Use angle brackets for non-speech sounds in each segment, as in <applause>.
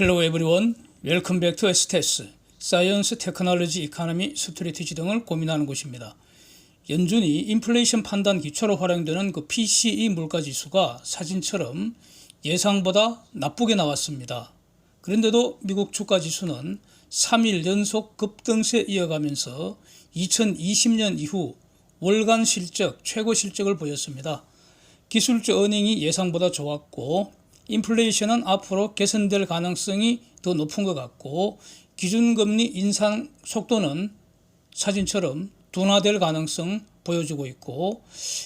Hello everyone. Welcome back to STS. 사이언스 테크놀로지 이카노미 스트레티지 등을 고민하는 곳입니다. 연준이 인플레이션 판단 기초로 활용되는 그 PCE 물가 지수가 사진처럼 예상보다 나쁘게 나왔습니다. 그런데도 미국 주가 지수는 3일 연속 급등세 이어가면서 2020년 이후 월간 실적 최고 실적을 보였습니다. 기술적 어닝이 예상보다 좋았고 인플레이션은 앞으로 개선될 가능성이 더 높은 것 같고 기준금리 인상 속도는 사진처럼 둔화될 가능성 보여주고 있고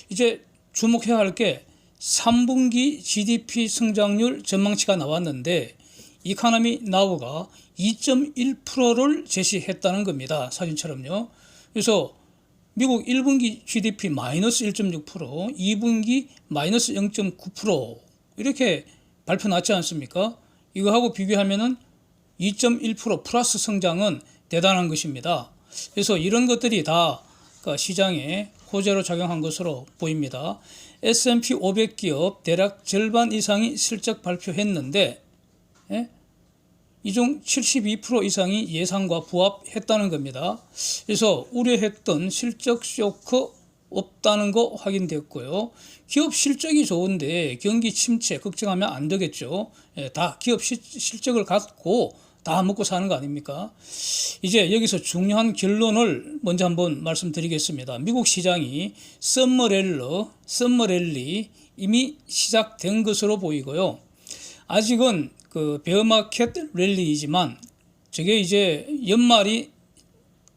이제 주목해야 할 게 3분기 GDP 성장률 전망치가 나왔는데 이카노미 나우가 2.1%를 제시했다는 겁니다. 사진처럼요. 그래서 미국 1분기 GDP 마이너스 1.6%, 2분기 마이너스 0.9% 이렇게 발표 났지 않습니까? 이거하고 비교하면은 2.1% 플러스 성장은 대단한 것입니다. 그래서 이런 것들이 다그 시장에 호재로 작용한 것으로 보입니다. S&P 500 기업 대략 절반 이상이 실적 발표했는데 예? 이중 72% 이상이 예상과 부합했다는 겁니다. 그래서 우려했던 실적 쇼크 없다는 거 확인됐고요. 기업 실적이 좋은데 경기 침체 걱정하면 안 되겠죠. 예, 다 기업 시, 실적을 갖고 다 먹고 사는 거 아닙니까? 이제 여기서 중요한 결론을 먼저 한번 말씀드리겠습니다. 미국 시장이 썸머렐러, 썸머랠리 이미 시작된 것으로 보이고요. 아직은 그 베어마켓 랠리이지만 저게 이제 연말이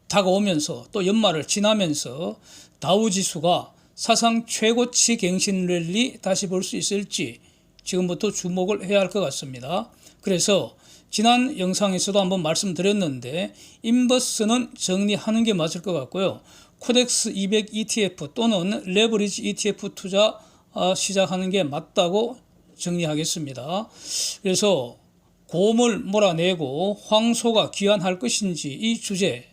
다가오면서 또 연말을 지나면서 다우 지수가 사상 최고치 갱신 랠리 다시 볼 수 있을지 지금부터 주목을 해야 할 것 같습니다. 그래서 지난 영상에서도 한번 말씀드렸는데 인버스는 정리하는 게 맞을 것 같고요. 코덱스 200 ETF 또는 레버리지 ETF 투자 아, 시작하는 게 맞다고 정리하겠습니다. 그래서 곰을 몰아내고 황소가 귀환할 것인지 이 주제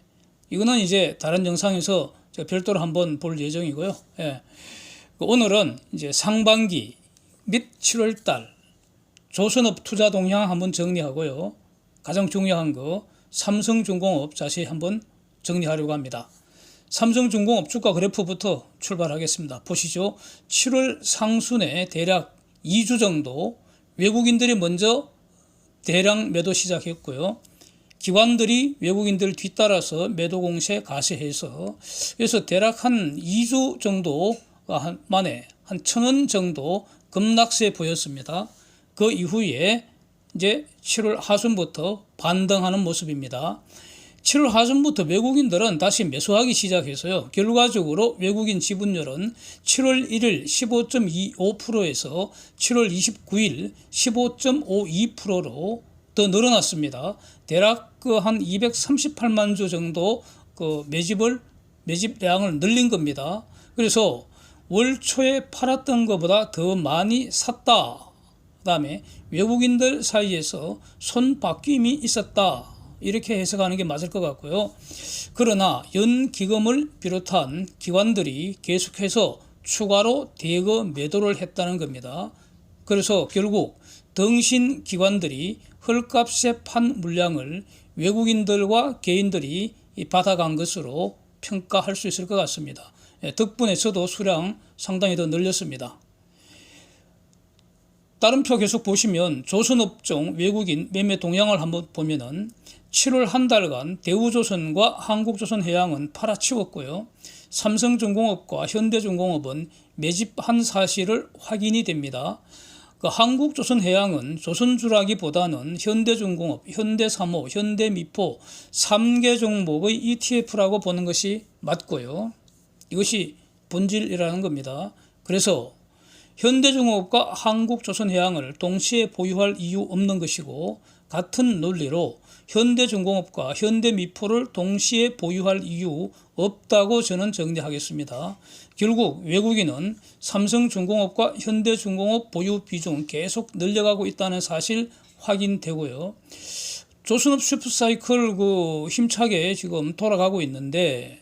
이거는 이제 다른 영상에서 별도로 한번 볼 예정이고요. 예. 오늘은 이제 상반기 및 7월 달 조선업 투자 동향 한번 정리하고요. 가장 중요한 거 삼성중공업 자세히 한번 정리하려고 합니다. 삼성중공업 주가 그래프부터 출발하겠습니다. 보시죠. 7월 상순에 대략 2주 정도 외국인들이 먼저 대량 매도 시작했고요. 기관들이 외국인들 뒤따라서 매도 공세 가세해서 그래서 대략 한 2주 정도 만에 한 천 원 정도 급락세 보였습니다. 그 이후에 이제 7월 하순부터 반등하는 모습입니다. 7월 하순부터 외국인들은 다시 매수하기 시작해서요. 결과적으로 외국인 지분율은 7월 1일 15.25%에서 7월 29일 15.52%로 더 늘어났습니다. 대략 그 한 238만 주 정도 그 매집을 매집량을 늘린 겁니다. 그래서 월 초에 팔았던 것보다 더 많이 샀다. 그다음에 외국인들 사이에서 손바뀜이 있었다. 이렇게 해석하는 게 맞을 것 같고요. 그러나 연기금을 비롯한 기관들이 계속해서 추가로 대거 매도를 했다는 겁니다. 그래서 결국 등신 기관들이 헐값에 판 물량을 외국인들과 개인들이 받아간 것으로 평가할 수 있을 것 같습니다. 예, 덕분에 저도 수량 상당히 더 늘렸습니다. 다른 표 계속 보시면 조선업종 외국인 매매 동향을 한번 보면은 7월 한 달간 대우조선과 한국조선해양은 팔아치웠고요. 삼성중공업과 현대중공업은 매집한 사실을 확인이 됩니다. 그 한국조선해양은 조선주라기보다는 현대중공업, 현대사모, 현대미포 3개 종목의 ETF라고 보는 것이 맞고요. 이것이 본질이라는 겁니다. 그래서 현대중공업과 한국조선해양을 동시에 보유할 이유 없는 것이고 같은 논리로 현대중공업과 현대미포를 동시에 보유할 이유 없다고 저는 정리하겠습니다. 결국 외국인은 삼성중공업과 현대중공업 보유 비중 계속 늘려가고 있다는 사실 확인되고요. 조선업 슈퍼사이클 그 힘차게 지금 돌아가고 있는데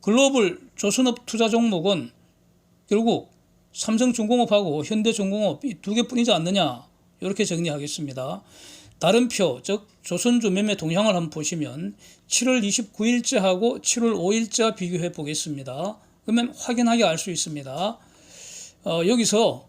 글로벌 조선업 투자 종목은 결국 삼성중공업하고 현대중공업 이 두 개뿐이지 않느냐 이렇게 정리하겠습니다. 다른 표, 즉 조선주 매매 동향을 한번 보시면 7월 29일째하고 7월 5일째 비교해 보겠습니다. 그러면 확연하게 알 수 있습니다. 어, 여기서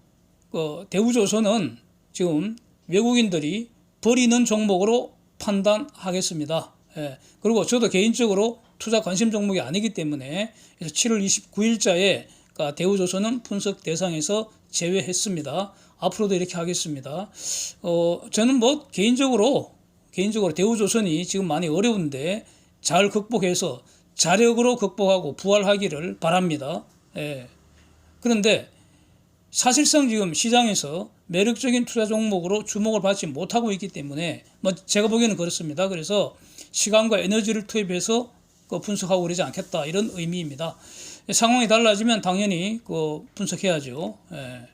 어, 대우조선은 지금 외국인들이 버리는 종목으로 판단하겠습니다. 예, 그리고 저도 개인적으로 투자 관심 종목이 아니기 때문에 그래서 7월 29일자에 대우조선은 분석 대상에서 제외했습니다. 앞으로도 이렇게 하겠습니다. 어, 저는 뭐 개인적으로 개인적으로 대우조선이 지금 많이 어려운데 잘 극복해서 자력으로 극복하고 부활하기를 바랍니다. 예. 그런데 사실상 지금 시장에서 매력적인 투자 종목으로 주목을 받지 못하고 있기 때문에 뭐 제가 보기에는 그렇습니다. 그래서 시간과 에너지를 투입해서 그 분석하고 그러지 않겠다 이런 의미입니다. 상황이 달라지면 당연히 그 분석해야죠. 예.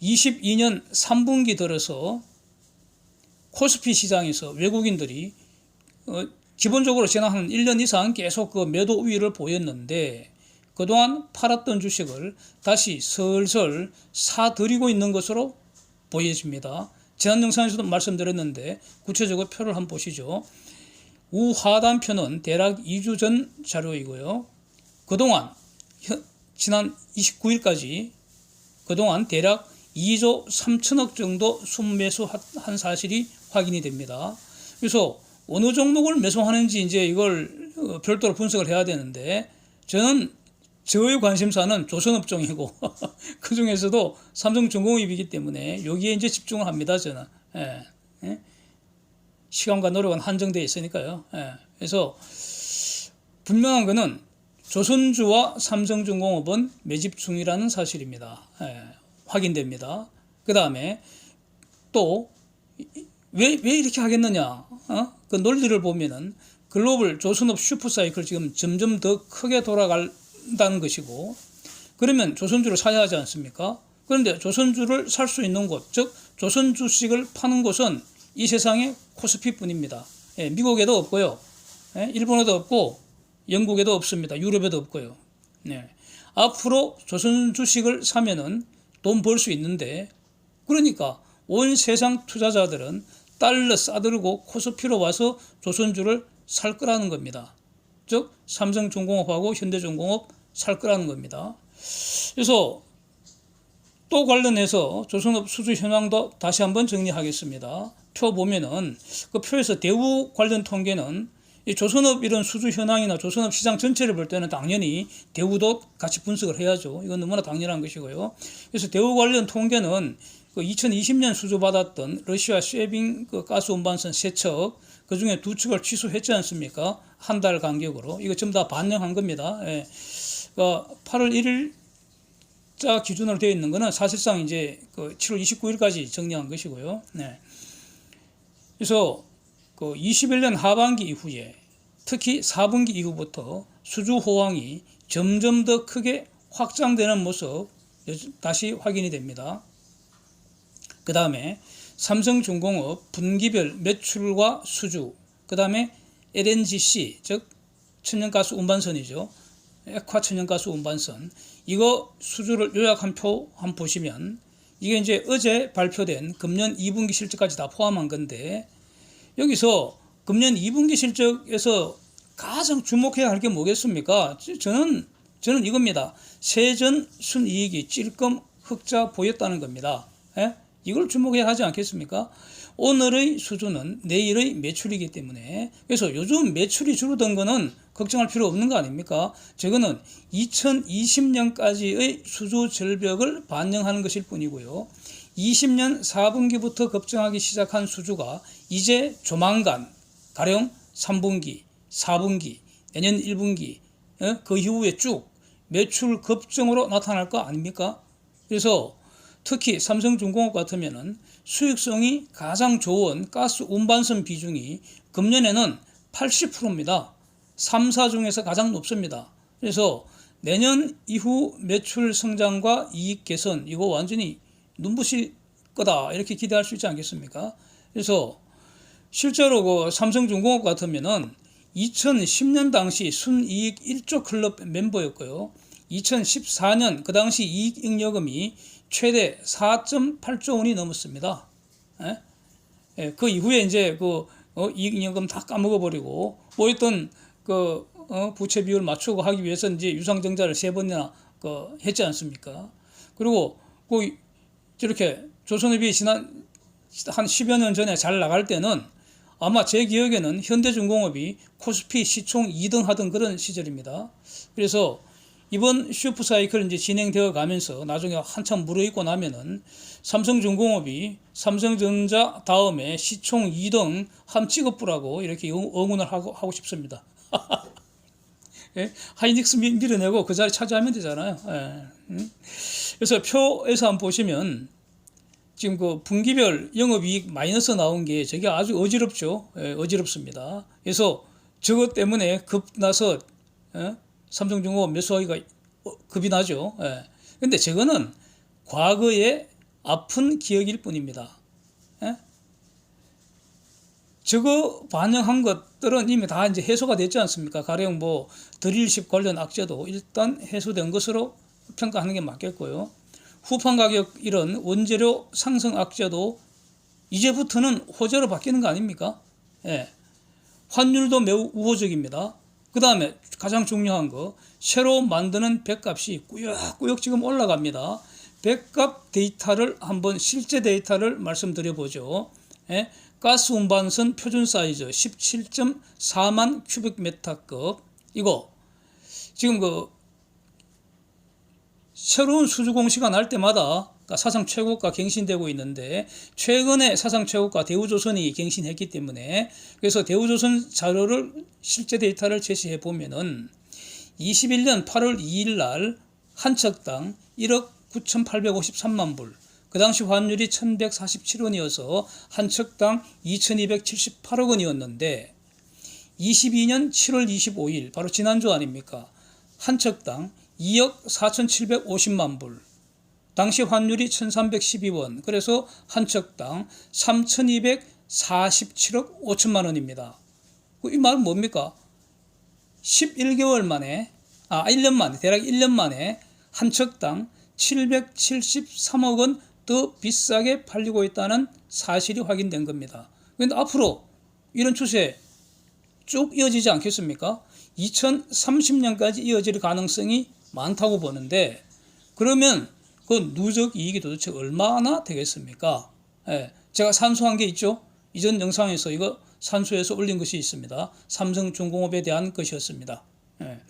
22년 3분기 들어서 코스피 시장에서 외국인들이 어, 기본적으로 지난 한 1년 이상 계속 그 매도 우위를 보였는데 그동안 팔았던 주식을 다시 슬슬 사들이고 있는 것으로 보여집니다. 지난 영상에서도 말씀드렸는데 구체적으로 표를 한번 보시죠. 우하단 표는 대략 2주 전 자료이고요. 그동안 지난 29일까지 그동안 대략 2조 3천억 정도 순매수한 사실이 확인이 됩니다. 그래서 어느 종목을 매수하는지 이제 이걸 어, 별도로 분석을 해야 되는데 저는 저의 관심사는 조선업종이고 <laughs> 그 중에서도 삼성중공업이기 때문에 여기에 이제 집중을 합니다 저는 예. 예. 시간과 노력은 한정되어 있으니까요 예. 그래서 분명한 것은 조선주와 삼성중공업은 매집 중이라는 사실입니다 예. 확인됩니다 그 다음에 또 왜, 왜 이렇게 하겠느냐 어? 그 논리를 보면은 글로벌 조선업 슈퍼사이클 지금 점점 더 크게 돌아갈 다는 것이고 그러면 조선주를 사야 하지 않습니까? 그런데 조선주를 살 수 있는 곳, 즉 조선 주식을 파는 곳은 이 세상에 코스피뿐입니다. 예, 미국에도 없고요, 예, 일본에도 없고 영국에도 없습니다. 유럽에도 없고요. 네. 앞으로 조선 주식을 사면은 돈 벌 수 있는데 그러니까 온 세상 투자자들은 달러 싸들고 코스피로 와서 조선주를 살 거라는 겁니다. 즉 삼성중공업하고 현대중공업 살 거라는 겁니다. 그래서 또 관련해서 조선업 수주 현황도 다시 한번 정리하겠습니다. 표 보면은 그 표에서 대우 관련 통계는 이 조선업 이런 수주 현황이나 조선업 시장 전체를 볼 때는 당연히 대우도 같이 분석을 해야죠. 이건 너무나 당연한 것이고요. 그래서 대우 관련 통계는 그 2020년 수주받았던 러시아 쉐빙 그 가스 운반선 세 척 그 중에 두 척을 취소했지 않습니까? 한 달 간격으로 이거 전부 다 반영한 겁니다. 예. 그러니까 8월 1일 자 기준으로 되어 있는 거는 사실상 이제 그 7월 29일까지 정리한 것이고요. 네. 그래서 그 21년 하반기 이후에 특히 4분기 이후부터 수주 호황이 점점 더 크게 확장되는 모습 다시 확인이 됩니다. 그 다음에 삼성중공업 분기별 매출과 수주, 그 다음에 LNGC, 즉 천연가스 운반선이죠. 액화 천연가스 운반선. 이거 수주를 요약한 표 한번 보시면 이게 이제 어제 발표된 금년 2분기 실적까지 다 포함한 건데 여기서 금년 2분기 실적에서 가장 주목해야 할 게 뭐겠습니까? 저는 저는 이겁니다. 세전 순이익이 찔끔 흑자 보였다는 겁니다. 예? 이걸 주목해야 하지 않겠습니까? 오늘의 수준은 내일의 매출이기 때문에 그래서 요즘 매출이 줄어든 거는 걱정할 필요 없는 거 아닙니까? 저거는 2020년까지의 수주 절벽을 반영하는 것일 뿐이고요. 20년 4분기부터 급증하기 시작한 수주가 이제 조만간 가령 3분기, 4분기, 내년 1분기 어? 그 이후에 쭉 매출 급증으로 나타날 거 아닙니까? 그래서 특히 삼성중공업 같으면은 수익성이 가장 좋은 가스 운반선 비중이 금년에는 80%입니다. 3사 중에서 가장 높습니다. 그래서 내년 이후 매출 성장과 이익 개선 이거 완전히 눈부실 거다 이렇게 기대할 수 있지 않겠습니까? 그래서 실제로 그 삼성중공업 같으면은 2010년 당시 순이익 1조 클럽 멤버였고요. 2014년 그 당시 이익 잉여금이 최대 4.8조 원이 넘었습니다. 예? 예, 그 이후에 이제 그 어, 이익 잉여금 다 까먹어 버리고 모였던 그 어, 부채 비율 맞추고 하기 위해서 이제 유상증자를 세 번이나 그 했지 않습니까? 그리고 그 저렇게 조선업이 지난 한 10여 년 전에 잘 나갈 때는 아마 제 기억에는 현대중공업이 코스피 시총 2등 하던 그런 시절입니다. 그래서 이번 슈퍼 사이클 이제 진행되어 가면서 나중에 한참 무르익고 나면은 삼성중공업이 삼성전자 다음에 시총 2등 함 찍어보라고 이렇게 응- 응원을 하고, 하고 싶습니다. <laughs> 예? 하이닉스 미- 밀어내고 그 자리 차지하면 되잖아요. 예. 음? 그래서 표에서 한번 보시면 지금 그 분기별 영업이익 마이너스 나온 게 저게 아주 어지럽죠. 예, 어지럽습니다. 그래서 저것 때문에 급 나서 예? 삼성중공업 매수하기가 어, 급이 나죠. 예. 근데 저거는 과거의 아픈 기억일 뿐입니다. 예? 저거 반영한 것들은 이미 다 이제 해소가 됐지 않습니까? 가령 뭐 드릴십 관련 악재도 일단 해소된 것으로 평가하는 게 맞겠고요. 후판 가격 이런 원재료 상승 악재도 이제부터는 호재로 바뀌는 거 아닙니까? 예. 환율도 매우 우호적입니다. 그 다음에 가장 중요한 거 새로 만드는 백값이 꾸역꾸역 지금 올라갑니다. 백값 데이터를 한번 실제 데이터를 말씀드려 보죠. 예? 가스 운반선 표준 사이즈 17.4만 큐빅미터급 이거 지금 그 새로운 수주 공시가 날 때마다 그러니까 사상 최고가 갱신되고 있는데 최근에 사상 최고가 대우조선이 갱신했기 때문에 그래서 대우조선 자료를 실제 데이터를 제시해 보면은 21년 8월 2일 날 한 척당 1억 9,853만 불. 그 당시 환율이 1,147원이어서 한 척당 2,278억 원이었는데 22년 7월 25일 바로 지난주 아닙니까? 한 척당 2억 4,750만 불. 당시 환율이 1,312원. 그래서 한 척당 3,247억 5천만 원입니다. 이 말은 뭡니까? 11개월 만에, 아, 1년 만에, 대략 1년 만에 한 척당 773억 원 더 비싸게 팔리고 있다는 사실이 확인된 겁니다. 그런데 앞으로 이런 추세 쭉 이어지지 않겠습니까? 2030년까지 이어질 가능성이 많다고 보는데 그러면 그 누적 이익이 도대체 얼마나 되겠습니까? 예, 제가 산수한 게 있죠. 이전 영상에서 이거 산수해서 올린 것이 있습니다. 삼성중공업에 대한 것이었습니다. 예,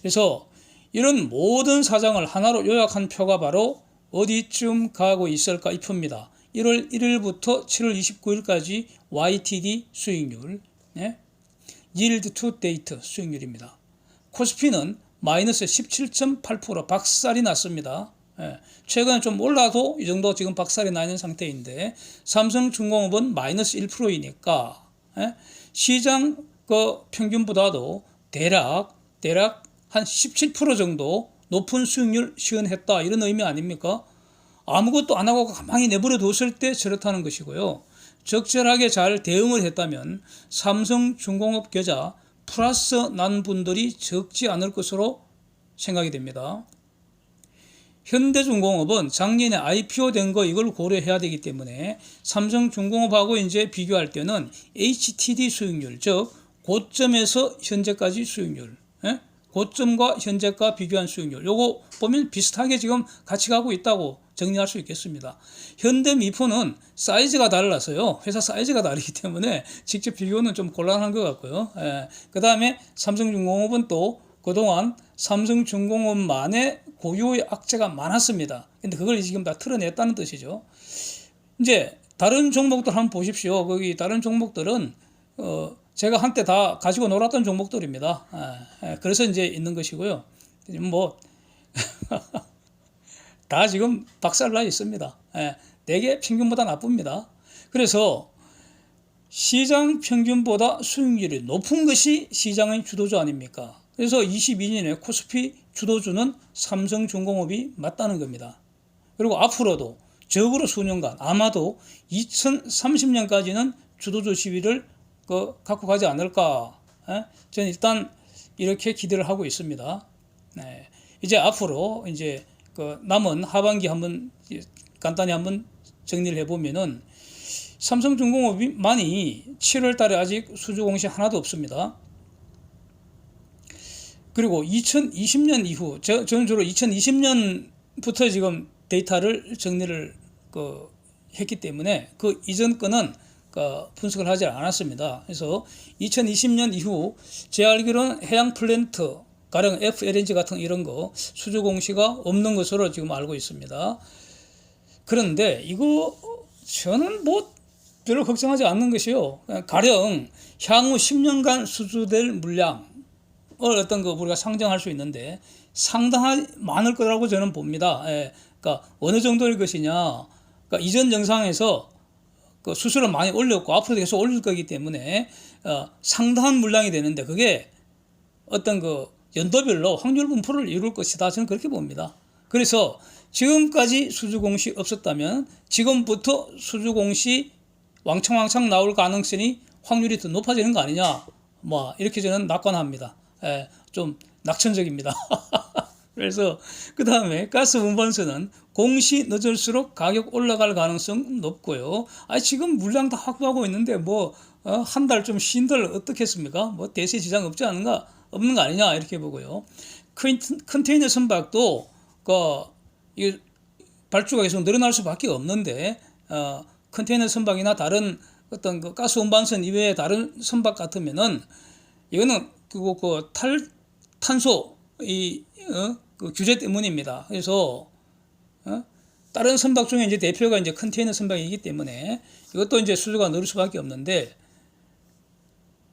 그래서 이런 모든 사정을 하나로 요약한 표가 바로 어디쯤 가고 있을까 이 표입니다. 1월 1일부터 7월 29일까지 YTD 수익률, 예? yield to date 수익률입니다. 코스피는 마이너스 17.8% 박살이 났습니다. 예, 최근에 좀 올라도 이 정도 지금 박살이 나 있는 상태인데 삼성중공업은 마이너스 1%이니까 예, 시장 그 평균보다도 대략 대략 한 17% 정도 높은 수익률 시현했다 이런 의미 아닙니까? 아무것도 안 하고 가만히 내버려 뒀을 때 저렇다는 것이고요. 적절하게 잘 대응을 했다면 삼성중공업 계좌 플러스 난 분들이 적지 않을 것으로 생각이 됩니다. 현대중공업은 작년에 IPO 된 거 이걸 고려해야 되기 때문에 삼성중공업하고 이제 비교할 때는 HTD 수익률 즉 고점에서 현재까지 수익률 예? 고점과 현재가 비교한 수익률 요거 보면 비슷하게 지금 같이 가고 있다고 정리할 수 있겠습니다. 현대 미포는 사이즈가 달라서요. 회사 사이즈가 다르기 때문에 직접 비교는 좀 곤란한 것 같고요. 예. 그 다음에 삼성중공업은 또 그동안 삼성중공업만의 고유의 악재가 많았습니다. 근데 그걸 지금 다 틀어냈다는 뜻이죠. 이제 다른 종목들 한번 보십시오. 거기 다른 종목들은 어 제가 한때 다 가지고 놀았던 종목들입니다. 예, 예, 그래서 이제 있는 것이고요. 뭐 <laughs> 다 지금 박살나 있습니다. 예, 되게 평균보다 나쁩니다. 그래서 시장 평균보다 수익률이 높은 것이 시장의 주도주 아닙니까? 그래서 22년에 코스피 주도주는 삼성중공업이 맞다는 겁니다. 그리고 앞으로도 적으로 수년간 아마도 2030년까지는 주도주 시위를 그 갖고 가지 않을까? 예? 저는 일단 이렇게 기대를 하고 있습니다. 네. 이제 앞으로 이제 그 남은 하반기 한번 간단히 한번 정리를 해보면은 삼성중공업만이 7월 달에 아직 수주 공시 하나도 없습니다. 그리고 2020년 이후 저, 저는 주로 2020년부터 지금 데이터를 정리를 그 했기 때문에 그 이전 거는 그 분석을 하지 않았습니다. 그래서 2020년 이후 제 알기로는 해양 플랜트 가령 FLNG 같은 이런 거 수주 공시가 없는 것으로 지금 알고 있습니다. 그런데 이거 저는 뭐 별로 걱정하지 않는 것이요. 가령 향후 10년간 수주될 물량을 어떤 거 우리가 상정할 수 있는데 상당히 많을 거라고 저는 봅니다. 예, 그러니까 어느 정도일 것이냐. 그러니까 이전 영상에서 그 수수료 많이 올렸고 앞으로도 계속 올릴 거기 때문에 어, 상당한 물량이 되는데 그게 어떤 그 연도별로 확률 분포를 이룰 것이다. 저는 그렇게 봅니다. 그래서 지금까지 수주 공시 없었다면 지금부터 수주 공시 왕창왕창 나올 가능성이 확률이 더 높아지는 거 아니냐. 뭐 이렇게 저는 낙관합니다. 예, 좀 낙천적입니다. <laughs> 그래서 그 다음에 가스 운반선은 공시 늦을수록 가격 올라갈 가능성 높고요. 아 지금 물량 다 확보하고 있는데 뭐 한 달 좀 쉰들 어떻겠습니까? 뭐 대세 지장 없지 않은가 없는 거 아니냐 이렇게 보고요. 컨- 컨테이너 선박도 그 발주가 계속 늘어날 수밖에 없는데 어, 컨테이너 선박이나 다른 어떤 그 가스 운반선 이외의 다른 선박 같으면은 이거는 그거 그 탈 탄소 이 어, 그 규제 때문입니다. 그래서 어? 다른 선박 중에 이제 대표가 이제 컨테이너 선박이기 때문에 이것도 이제 수주가 늘을 수밖에 없는데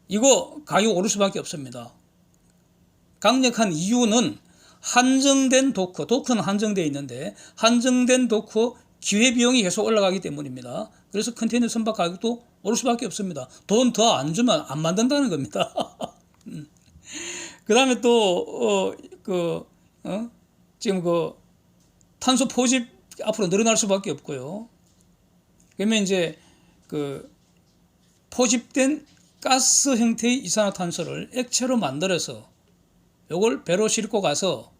이거 가격 오를 수밖에 없습니다. 강력한 이유는 한정된 도크, 도크는 한정되어 있는데 한정된 도크 기회 비용이 계속 올라가기 때문입니다. 그래서 컨테이너 선박 가격도 오를 수밖에 없습니다. 돈 더 안 주면 안 만든다는 겁니다. <laughs> 그 다음에 또, 어, 그, 어? 지금 그 탄소 포집 앞으로 늘어날 수밖에 없고요. 그러면 이제 그 포집된 가스 형태의 이산화탄소를 액체로 만들어서 요걸 배로 싣고 가서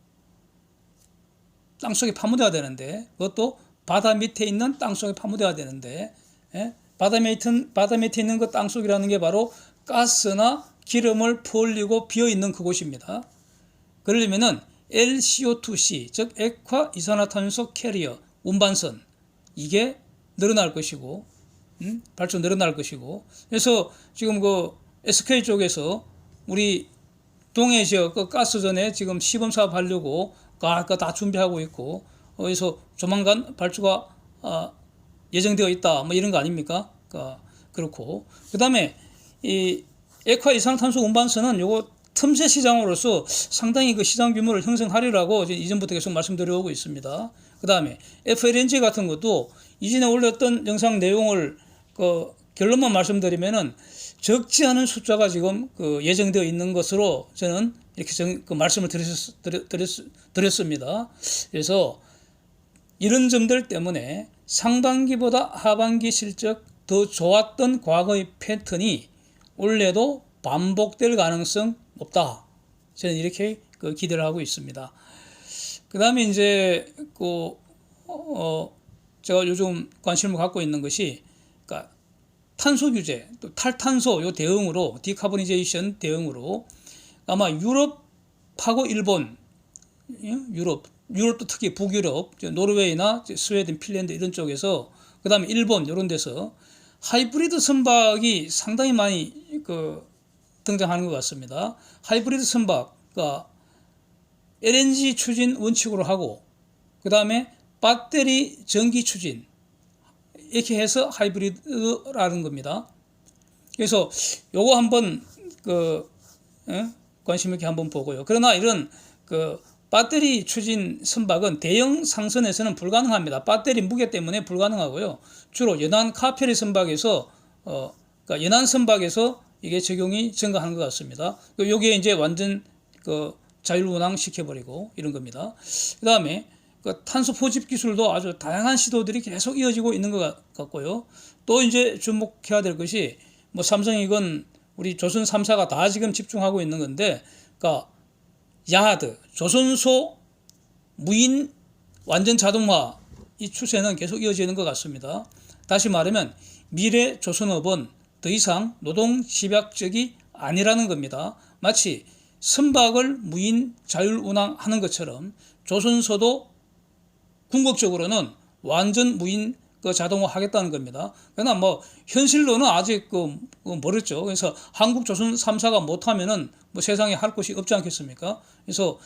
땅속에 파묻어야 되는데 그것도 바다 밑에 있는 땅속에 파묻어야 되는데 예? 바다 밑에 바다 밑에 있는 그 땅속이라는 게 바로 가스나 기름을 퍼올리고 비어 있는 그곳입니다. 그러려면은 LCO2C 즉 액화 이산화탄소 캐리어 운반선 이게 늘어날 것이고 음? 발전 늘어날 것이고 그래서 지금 그 SK 쪽에서 우리 동해 지역 그 가스전에 지금 시범 사업 하려고 아까 다 준비하고 있고 어디서 조만간 발주가 아, 예정되어 있다 뭐 이런 거 아닙니까? 그, 그렇고 그 다음에 이 액화 이산탄소 운반선은 요거 틈새 시장으로서 상당히 그 시장 규모를 형성하리라고 이전부터 계속 말씀드려오고 있습니다. 그 다음에 FLNG 같은 것도 이전에 올렸던 영상 내용을 그 결론만 말씀드리면은 적지 않은 숫자가 지금 그 예정되어 있는 것으로 저는 이렇게 정, 그 말씀을 드렸, 드렸, 드렸, 드렸습니다. 그래서 이런 점들 때문에 상반기보다 하반기 실적 더 좋았던 과거의 패턴이 올해도 반복될 가능성 높다. 저는 이렇게 그 기대를 하고 있습니다. 그 다음에 이제 그, 어, 제가 요즘 관심을 갖고 있는 것이 그러니까 탄소 규제, 또 탈탄소 요 대응으로 디카보니제이션 대응으로 아마 유럽하고 일본, 예? 유럽, 유럽도 특히 북유럽, 노르웨이나 스웨덴, 핀란드 이런 쪽에서 그다음에 일본 이런 데서 하이브리드 선박이 상당히 많이 그 등장하는 것 같습니다. 하이브리드 선박, 그러니까 LNG 추진 원칙으로 하고 그 다음에 배터리 전기 추진 이렇게 해서 하이브리드라는 겁니다. 그래서 요거 한번 그 예? 관심 있게 한번 보고요. 그러나 이런 그 배터리 추진 선박은 대형 상선에서는 불가능합니다. 배터리 무게 때문에 불가능하고요. 주로 연안 카페리 선박에서 어 그러니까 연안 선박에서 이게 적용이 증가하는 것 같습니다. 요게 이제 완전 그 자율운항 시켜버리고 이런 겁니다. 그 다음에 그 탄소 포집 기술도 아주 다양한 시도들이 계속 이어지고 있는 것 같고요. 또 이제 주목해야 될 것이 뭐 삼성이건 우리 조선 3사가 다 지금 집중하고 있는 건데, 그러니까 야하드, 조선소 무인 완전 자동화 이 추세는 계속 이어지는 것 같습니다. 다시 말하면 미래 조선업은 더 이상 노동 집약적이 아니라는 겁니다. 마치 선박을 무인 자율 운항하는 것처럼 조선소도 궁극적으로는 완전 무인 그 자동화 하겠다는 겁니다. 그러나 뭐 현실로는 아직 그, 그 멀었죠. 그래서 한국 조선 3사가 못하면은 뭐 세상에 할 것이 없지 않겠습니까? 그래서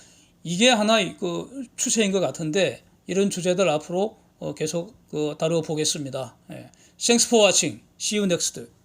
이게 하나의 그 추세인 것 같은데 이런 주제들 앞으로 어, 계속 그 다뤄 보겠습니다. 예. Thanks for watching. See you next.